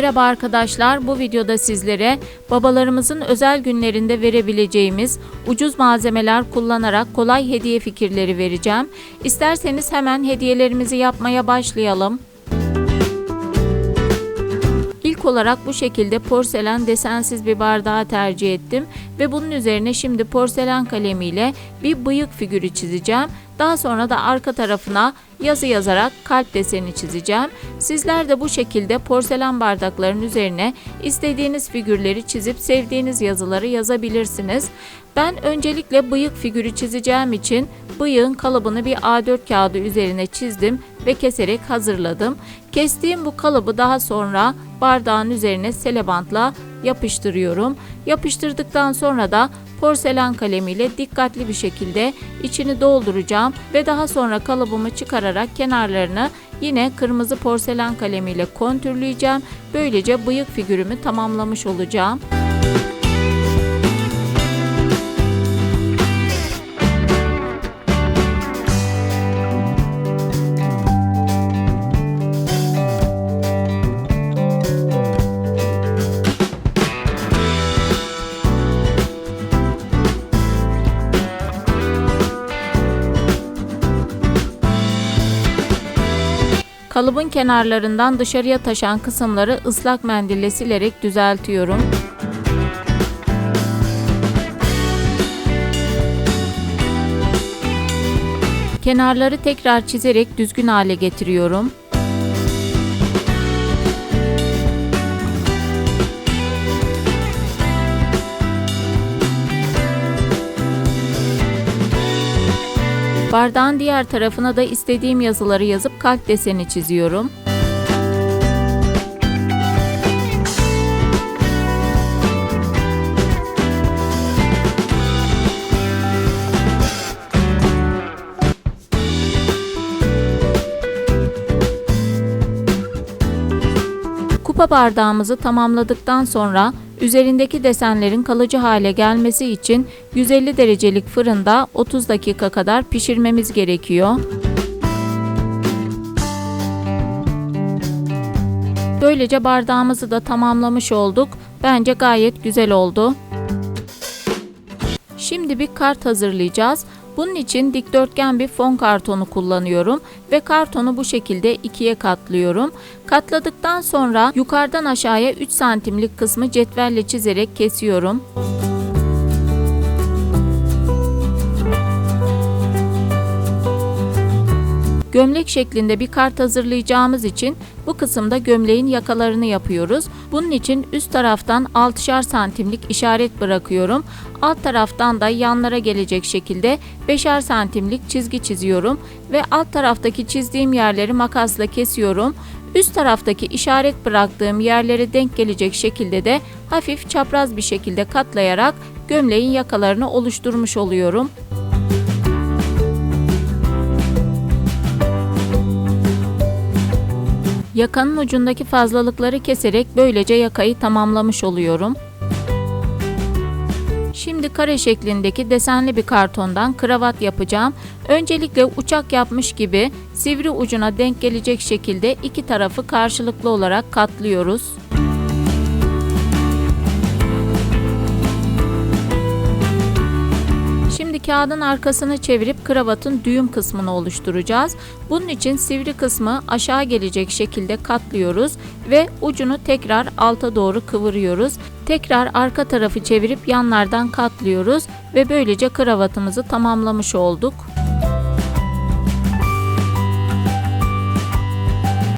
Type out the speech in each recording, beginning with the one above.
Merhaba arkadaşlar. Bu videoda sizlere babalarımızın özel günlerinde verebileceğimiz ucuz malzemeler kullanarak kolay hediye fikirleri vereceğim. İsterseniz hemen hediyelerimizi yapmaya başlayalım. İlk olarak bu şekilde porselen desensiz bir bardağı tercih ettim ve bunun üzerine şimdi porselen kalemiyle bir bıyık figürü çizeceğim. Daha sonra da arka tarafına yazı yazarak kalp deseni çizeceğim. Sizler de bu şekilde porselen bardakların üzerine istediğiniz figürleri çizip sevdiğiniz yazıları yazabilirsiniz. Ben öncelikle bıyık figürü çizeceğim için bıyığın kalıbını bir A4 kağıdı üzerine çizdim ve keserek hazırladım. Kestiğim bu kalıbı daha sonra bardağın üzerine selebantla yapıştırıyorum. Yapıştırdıktan sonra da porselen kalemiyle dikkatli bir şekilde içini dolduracağım ve daha sonra kalıbımı çıkararak kenarlarını yine kırmızı porselen kalemiyle kontürleyeceğim. Böylece bıyık figürümü tamamlamış olacağım. Kalıbın kenarlarından dışarıya taşan kısımları ıslak mendille silerek düzeltiyorum. Kenarları tekrar çizerek düzgün hale getiriyorum. Bardağın diğer tarafına da istediğim yazıları yazıp kalp deseni çiziyorum. Kupa bardağımızı tamamladıktan sonra üzerindeki desenlerin kalıcı hale gelmesi için 150 derecelik fırında 30 dakika kadar pişirmemiz gerekiyor. Böylece bardağımızı da tamamlamış olduk. Bence gayet güzel oldu. Şimdi bir kart hazırlayacağız. Bunun için dikdörtgen bir fon kartonu kullanıyorum ve kartonu bu şekilde ikiye katlıyorum. Katladıktan sonra yukarıdan aşağıya 3 santimlik kısmı cetvelle çizerek kesiyorum. Gömlek şeklinde bir kart hazırlayacağımız için bu kısımda gömleğin yakalarını yapıyoruz. Bunun için üst taraftan 6'şar santimlik işaret bırakıyorum. Alt taraftan da yanlara gelecek şekilde 5'er santimlik çizgi çiziyorum ve alt taraftaki çizdiğim yerleri makasla kesiyorum. Üst taraftaki işaret bıraktığım yerlere denk gelecek şekilde de hafif çapraz bir şekilde katlayarak gömleğin yakalarını oluşturmuş oluyorum. Yakanın ucundaki fazlalıkları keserek böylece yakayı tamamlamış oluyorum. Şimdi kare şeklindeki desenli bir kartondan kravat yapacağım. Öncelikle uçak yapmış gibi sivri ucuna denk gelecek şekilde iki tarafı karşılıklı olarak katlıyoruz. Kağıdın arkasını çevirip kravatın düğüm kısmını oluşturacağız. Bunun için sivri kısmı aşağı gelecek şekilde katlıyoruz ve ucunu tekrar alta doğru kıvırıyoruz. Tekrar arka tarafı çevirip yanlardan katlıyoruz ve böylece kravatımızı tamamlamış olduk.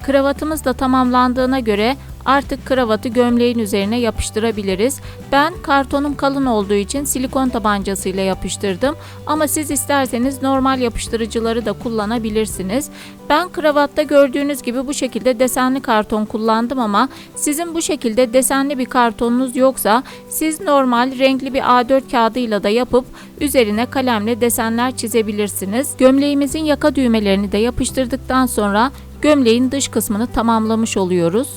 Kravatımız da tamamlandığına göre Artık kravatı gömleğin üzerine yapıştırabiliriz. Ben kartonum kalın olduğu için silikon tabancasıyla yapıştırdım. Ama siz isterseniz normal yapıştırıcıları da kullanabilirsiniz. Ben kravatta gördüğünüz gibi bu şekilde desenli karton kullandım ama sizin bu şekilde desenli bir kartonunuz yoksa siz normal renkli bir A4 kağıdıyla da yapıp üzerine kalemle desenler çizebilirsiniz. Gömleğimizin yaka düğmelerini de yapıştırdıktan sonra gömleğin dış kısmını tamamlamış oluyoruz.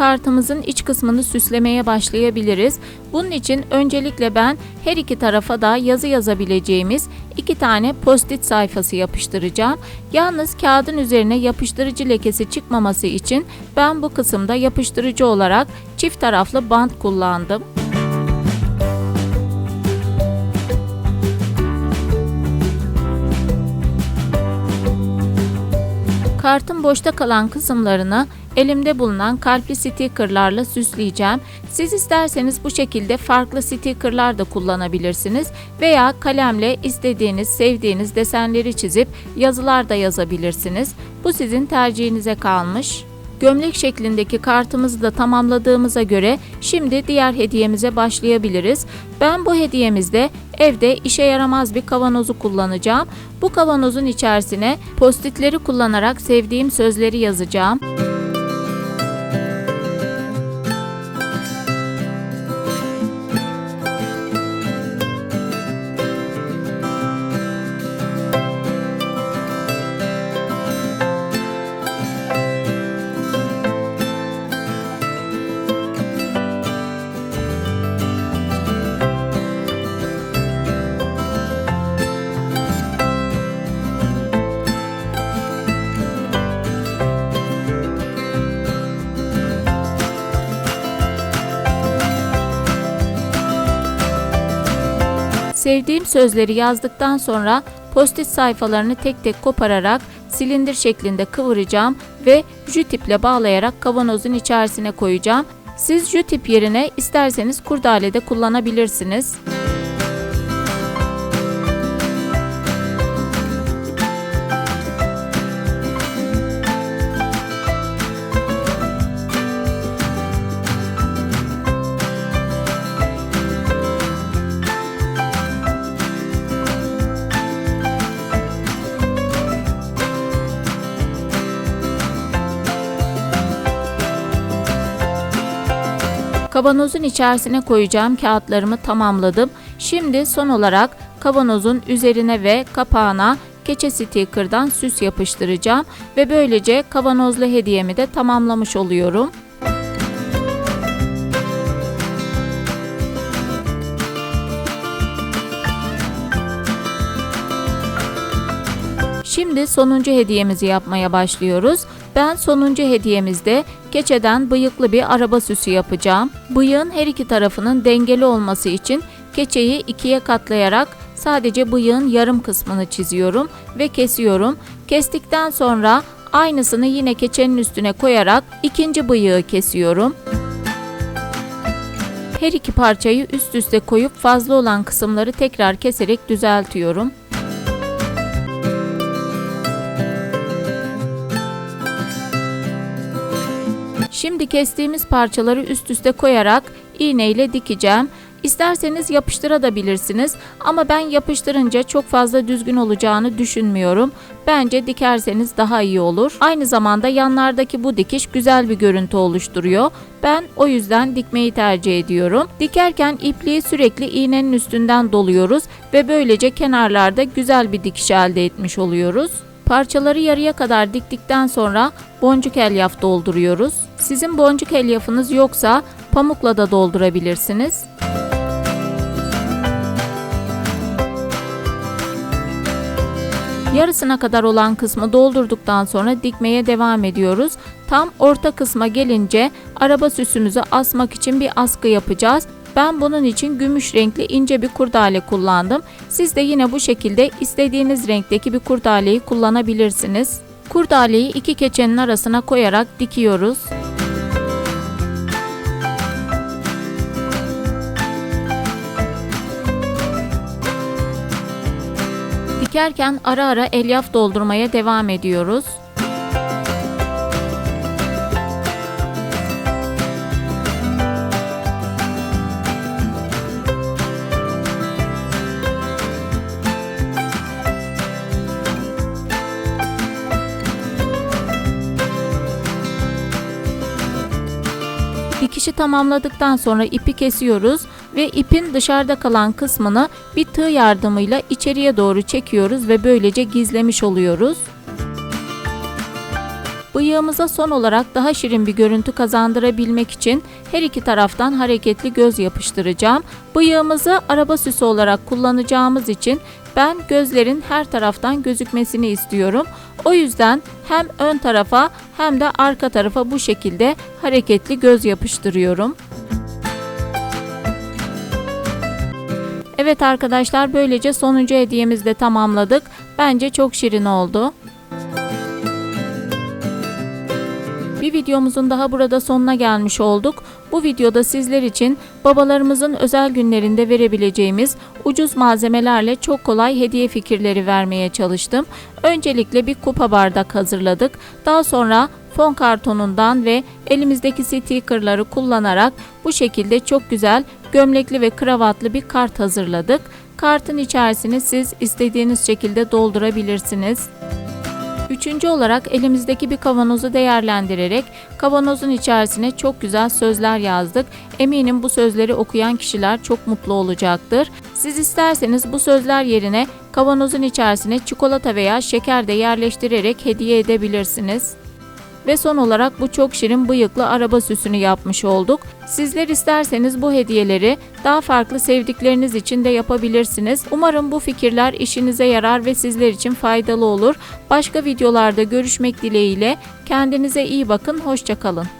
Kartımızın iç kısmını süslemeye başlayabiliriz. Bunun için öncelikle ben her iki tarafa da yazı yazabileceğimiz iki tane post-it sayfası yapıştıracağım. Yalnız kağıdın üzerine yapıştırıcı lekesi çıkmaması için ben bu kısımda yapıştırıcı olarak çift taraflı bant kullandım. Kartın boşta kalan kısımlarını elimde bulunan kalpli stickerlarla süsleyeceğim. Siz isterseniz bu şekilde farklı stickerlar da kullanabilirsiniz veya kalemle istediğiniz, sevdiğiniz desenleri çizip yazılar da yazabilirsiniz. Bu sizin tercihinize kalmış. Gömlek şeklindeki kartımızı da tamamladığımıza göre şimdi diğer hediyemize başlayabiliriz. Ben bu hediyemizde evde işe yaramaz bir kavanozu kullanacağım. Bu kavanozun içerisine postitleri kullanarak sevdiğim sözleri yazacağım. Sevdiğim sözleri yazdıktan sonra post-it sayfalarını tek tek kopararak silindir şeklinde kıvıracağım ve jüt iple bağlayarak kavanozun içerisine koyacağım. Siz jüt ip yerine isterseniz kurdale de kullanabilirsiniz. Kavanozun içerisine koyacağım kağıtlarımı tamamladım. Şimdi son olarak kavanozun üzerine ve kapağına keçe sticker'dan süs yapıştıracağım ve böylece kavanozlu hediyemi de tamamlamış oluyorum. Şimdi sonuncu hediyemizi yapmaya başlıyoruz. Ben sonuncu hediyemizde keçeden bıyıklı bir araba süsü yapacağım. Bıyığın her iki tarafının dengeli olması için keçeyi ikiye katlayarak sadece bıyığın yarım kısmını çiziyorum ve kesiyorum. Kestikten sonra aynısını yine keçenin üstüne koyarak ikinci bıyığı kesiyorum. Her iki parçayı üst üste koyup fazla olan kısımları tekrar keserek düzeltiyorum. Şimdi kestiğimiz parçaları üst üste koyarak iğne ile dikeceğim. İsterseniz yapıştırabilirsiniz ama ben yapıştırınca çok fazla düzgün olacağını düşünmüyorum. Bence dikerseniz daha iyi olur. Aynı zamanda yanlardaki bu dikiş güzel bir görüntü oluşturuyor. Ben o yüzden dikmeyi tercih ediyorum. Dikerken ipliği sürekli iğnenin üstünden doluyoruz ve böylece kenarlarda güzel bir dikiş elde etmiş oluyoruz. Parçaları yarıya kadar diktikten sonra boncuk elyaf dolduruyoruz. Sizin boncuk elyafınız yoksa pamukla da doldurabilirsiniz. Yarısına kadar olan kısmı doldurduktan sonra dikmeye devam ediyoruz. Tam orta kısma gelince araba süsümüzü asmak için bir askı yapacağız. Ben bunun için gümüş renkli ince bir kurdale kullandım. Siz de yine bu şekilde istediğiniz renkteki bir kurdaleyi kullanabilirsiniz. Kurdaleyi iki keçenin arasına koyarak dikiyoruz. Dikerken ara ara elyaf doldurmaya devam ediyoruz. Dikişi tamamladıktan sonra ipi kesiyoruz ve ipin dışarıda kalan kısmını bir tığ yardımıyla içeriye doğru çekiyoruz ve böylece gizlemiş oluyoruz. Bıyığımıza son olarak daha şirin bir görüntü kazandırabilmek için her iki taraftan hareketli göz yapıştıracağım. Bıyığımızı araba süsü olarak kullanacağımız için ben gözlerin her taraftan gözükmesini istiyorum. O yüzden hem ön tarafa hem de arka tarafa bu şekilde hareketli göz yapıştırıyorum. Evet arkadaşlar böylece sonuncu hediyemizi de tamamladık. Bence çok şirin oldu. Bir videomuzun daha burada sonuna gelmiş olduk. Bu videoda sizler için babalarımızın özel günlerinde verebileceğimiz ucuz malzemelerle çok kolay hediye fikirleri vermeye çalıştım. Öncelikle bir kupa bardak hazırladık. Daha sonra fon kartonundan ve elimizdeki stickerları kullanarak bu şekilde çok güzel gömlekli ve kravatlı bir kart hazırladık. Kartın içerisini siz istediğiniz şekilde doldurabilirsiniz. Üçüncü olarak elimizdeki bir kavanozu değerlendirerek kavanozun içerisine çok güzel sözler yazdık. Eminim bu sözleri okuyan kişiler çok mutlu olacaktır. Siz isterseniz bu sözler yerine kavanozun içerisine çikolata veya şeker de yerleştirerek hediye edebilirsiniz. Ve son olarak bu çok şirin bıyıklı araba süsünü yapmış olduk. Sizler isterseniz bu hediyeleri daha farklı sevdikleriniz için de yapabilirsiniz. Umarım bu fikirler işinize yarar ve sizler için faydalı olur. Başka videolarda görüşmek dileğiyle kendinize iyi bakın, hoşçakalın.